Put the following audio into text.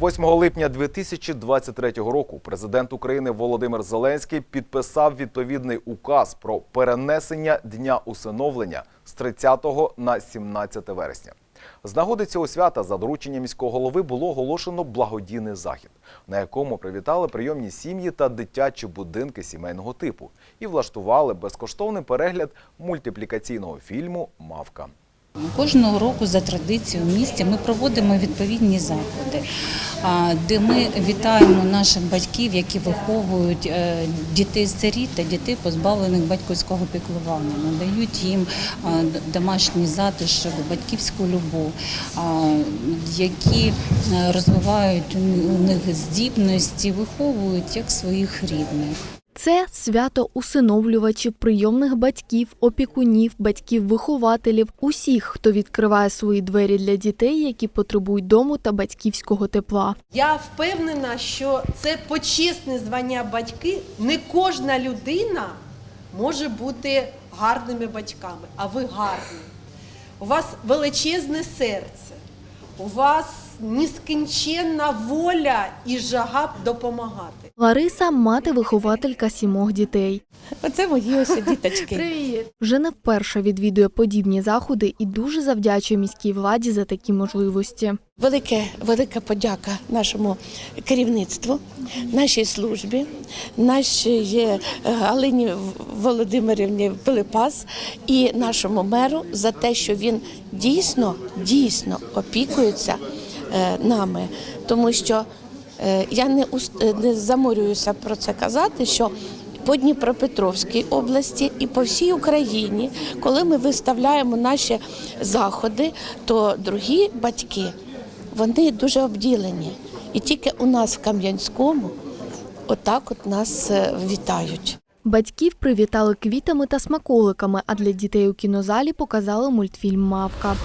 8 липня 2023 року президент України Володимир Зеленський підписав відповідний указ про перенесення дня усиновлення з 30 на 17 вересня. З нагоди цього свята за дорученням міського голови було оголошено благодійний захід, на якому привітали прийомні сім'ї та дитячі будинки сімейного типу і влаштували безкоштовний перегляд мультиплікаційного фільму Мавка. Кожного року за традицією в місті ми проводимо відповідні заходи, де ми вітаємо наших батьків, які виховують е, дітей сиріт та дітей, позбавлених батьківського піклування, надають їм д- домашній затишок, батьківську любов, які е, розвивають у них здібності, виховують як своїх рідних. Це свято усиновлювачів, прийомних батьків, опікунів, батьків-вихователів, усіх, хто відкриває свої двері для дітей, які потребують дому та батьківського тепла. Я впевнена, що це почесне звання батьки. Не кожна людина може бути гарними батьками, а ви гарні. У вас величезне серце, у вас нескінченна воля і жага допомагати. Лариса мати-вихователька сімох дітей. Оце мої ось діточки. Привіт! Вже не вперше відвідує подібні заходи і дуже завдячує міській владі за такі можливості. Велике, велика подяка нашому керівництву, нашій службі, нашій е, Галині Володимирівні Пилипас і нашому меру за те, що він дійсно, дійсно опікується е, нами, тому що е, я не, е, не заморююся про це казати, що по Дніпропетровській області і по всій Україні, коли ми виставляємо наші заходи, то другі батьки вони дуже обділені. І тільки у нас в Кам'янському отак от нас е, вітають. Батьків привітали квітами та смаколиками, а для дітей у кінозалі показали мультфільм Мавка.